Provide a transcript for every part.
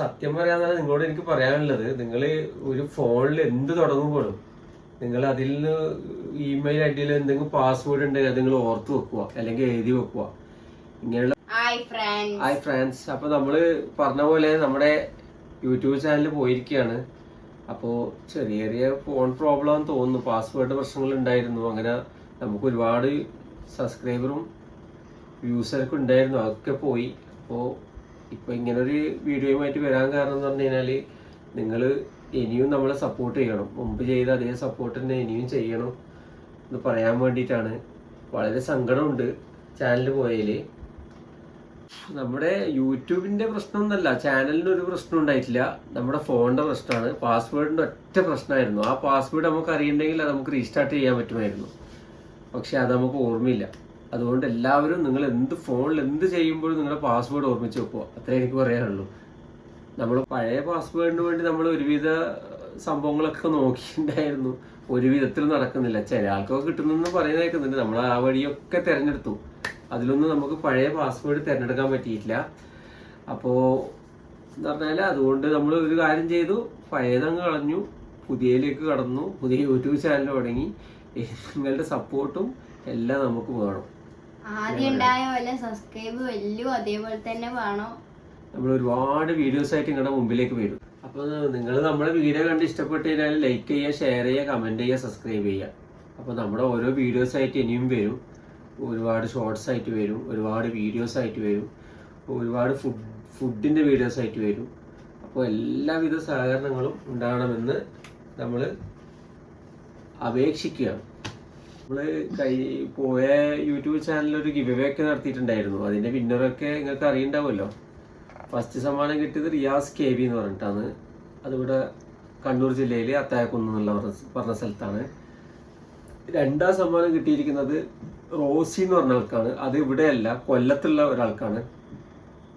സത്യം പറയാന്നാണ് നിങ്ങളോട് എനിക്ക് പറയാനുള്ളത്. നിങ്ങൾ ഒരു ഫോണിൽ എന്ത് തുടങ്ങുമ്പോഴും നിങ്ങൾ അതിൽ നിന്ന് ഇമെയിൽ ഐ ഡിയിൽ എന്തെങ്കിലും പാസ്വേഡ് ഉണ്ടെങ്കിൽ അത് നിങ്ങൾ ഓർത്ത് വെക്കുക. അല്ലെങ്കിൽ എഴുതി വെക്കുക. ഇങ്ങനെയുള്ള ഹായ് ഫ്രണ്ട്സ് അപ്പൊ നമ്മൾ പറഞ്ഞ പോലെ നമ്മുടെ യൂട്യൂബ് ചാനലിൽ പോയിരിക്കുകയാണ്. അപ്പോൾ ചെറിയ ചെറിയ ഫോൺ പ്രോബ്ലം തോന്നുന്നു. പാസ്വേഡ് പ്രശ്നങ്ങൾ ഉണ്ടായിരുന്നു. അങ്ങനെ നമുക്ക് ഒരുപാട് സബ്സ്ക്രൈബറും വ്യൂസർക്കും ഉണ്ടായിരുന്നു. അതൊക്കെ പോയി. അപ്പോൾ ഇപ്പോൾ ഇങ്ങനൊരു വീഡിയോയുമായിട്ട് വരാൻ കാരണം എന്ന് പറഞ്ഞു കഴിഞ്ഞാൽ നിങ്ങൾ ഇനിയും നമ്മളെ സപ്പോർട്ട് ചെയ്യണം. മുമ്പ് ചെയ്ത അതേ സപ്പോർട്ട് തന്നെ ഇനിയും ചെയ്യണം എന്ന് പറയാൻ വേണ്ടിയിട്ടാണ്. വളരെ സങ്കടമുണ്ട് ചാനൽ പോയതിൽ നമ്മുടെ യൂട്യൂബിന്റെ ഒന്നല്ല ചാനലിന് ഒരു പ്രശ്നം ഉണ്ടായിട്ടില്ല. നമ്മുടെ ഫോണിന്റെ പ്രശ്നമാണ്. പാസ്വേഡിന്റെ ഒറ്റ പ്രശ്നമായിരുന്നു. ആ പാസ്വേഡ് നമുക്ക് അറിയണ്ടെങ്കിൽ അത് നമുക്ക് റീസ്റ്റാർട്ട് ചെയ്യാൻ പറ്റുമായിരുന്നു. പക്ഷെ അത് നമുക്ക് ഓർമ്മയില്ല. അതുകൊണ്ട് എല്ലാവരും നിങ്ങൾ എന്ത് ഫോണിൽ എന്ത് ചെയ്യുമ്പോഴും നിങ്ങളുടെ പാസ്വേഡ് ഓർമ്മിച്ച് വെക്കുക. അത്രേ എനിക്ക് പറയാനുള്ളൂ. നമ്മൾ പഴയ പാസ്വേഡിന് വേണ്ടി നമ്മൾ ഒരുവിധ സംഭവങ്ങളൊക്കെ നോക്കിയിട്ടുണ്ടായിരുന്നു. ഒരു വിധത്തിൽ നടക്കുന്നില്ല. ചില ആൾക്കൊക്കെ കിട്ടുന്നെന്ന് പറയുന്ന കേൾക്കുന്നുണ്ട് നമ്മൾ ആ വഴിയൊക്കെ തിരഞ്ഞെടുത്തു. അതിലൊന്നും നമുക്ക് പഴയ പാസ്വേഡ് തിരഞ്ഞെടുക്കാൻ പറ്റിയിട്ടില്ല. അപ്പോൾ എന്ന് പറഞ്ഞാൽ അതുകൊണ്ട് നമ്മൾ ഒരു കാര്യം ചെയ്തു. പഴയതങ്ങ് കളഞ്ഞു. പുതിയയിലേക്ക് കടന്നു. പുതിയ യൂട്യൂബ് ചാനൽ തുടങ്ങി. നിങ്ങളുടെ സപ്പോർട്ടും എല്ലാം നമുക്ക് വേണം. ആദ്യം ഉണ്ടായ സബ്സ്ക്രൈബ് വലിയ അതേപോലെ തന്നെ വേണം. നമ്മൾ ഒരുപാട് വീഡിയോസ് ആയിട്ട് നിങ്ങളുടെ മുമ്പിലേക്ക് വരും. അപ്പോൾ നിങ്ങൾ നമ്മുടെ വീഡിയോ കണ്ട് ഇഷ്ടപ്പെട്ട് കഴിഞ്ഞാൽ ലൈക്ക് ചെയ്യുക ഷെയർ ചെയ്യുക കമന്റ് ചെയ്യുക സബ്സ്ക്രൈബ് ചെയ്യുക. അപ്പോൾ നമ്മുടെ ഓരോ വീഡിയോസ് ആയിട്ട് ഇനിയും വരും. ഒരുപാട് ഷോർട്സ് ആയിട്ട് വരും ഒരുപാട് വീഡിയോസ് ആയിട്ട് വരും. ഒരുപാട് ഫുഡ് ഫുഡിന്റെ വീഡിയോസ് ആയിട്ട് വരും. അപ്പോൾ എല്ലാവിധ സഹകരണങ്ങളും ഉണ്ടാകണമെന്ന് നമ്മൾ അപേക്ഷിക്കുകയാണ്. നമ്മൾ കൈ പോയ യൂട്യൂബ് ചാനലിൽ ഒരു ഗിവ് ഒക്കെ നടത്തിയിട്ടുണ്ടായിരുന്നു. അതിന്റെ വിന്നറൊക്കെ നിങ്ങൾക്ക് അറിയണ്ടാവുമല്ലോ. ഫസ്റ്റ് സമ്മാനം കിട്ടിയത് റിയാസ് കെ വി എന്ന് പറഞ്ഞിട്ടാണ്. അതിവിടെ കണ്ണൂർ ജില്ലയിലെ അത്തായക്കുന്ന് എന്നുള്ള പറഞ്ഞ സ്ഥലത്താണ്. രണ്ടാം സമ്മാനം കിട്ടിയിരിക്കുന്നത് റോസി എന്ന് പറഞ്ഞ ആൾക്കാണ്. അത് ഇവിടെയല്ല കൊല്ലത്തുള്ള ഒരാൾക്കാണ്.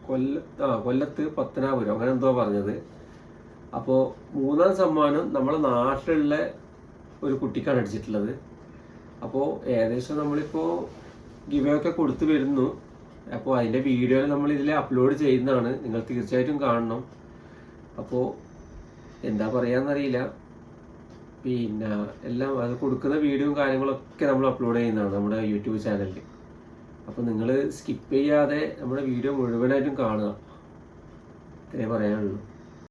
കൊല്ല ആ കൊല്ലത്ത് പത്തനാപുരം. അങ്ങനെ എന്തോ പറഞ്ഞത്. അപ്പോൾ മൂന്നാം സമ്മാനം നമ്മളെ നാട്ടിലുള്ള ഒരു കുട്ടിക്കാണ് അടിച്ചിട്ടുള്ളത്. അപ്പോൾ ഏകദേശം നമ്മളിപ്പോൾ ഗിവ് ഒക്കെ കൊടുത്തു വരുന്നു. അപ്പോൾ അതിന്റെ വീഡിയോ നമ്മൾ ഇതിൽ അപ്ലോഡ് ചെയ്യുന്നതാണ്. നിങ്ങൾ തീർച്ചയായിട്ടും കാണണം. അപ്പോൾ എന്താ പറയാന്നറിയില്ല. പിന്നെ എല്ലാം അത് കൊടുക്കുന്ന വീഡിയോയും കാര്യങ്ങളൊക്കെ നമ്മൾ അപ്ലോഡ് ചെയ്യുന്നതാണ് നമ്മുടെ യൂട്യൂബ് ചാനലിൽ അപ്പോൾ നിങ്ങൾ സ്കിപ്പ് ചെയ്യാതെ നമ്മുടെ വീഡിയോ മുഴുവനായിട്ടും കാണുക. ഇത്രേ പറയാനുള്ളൂ.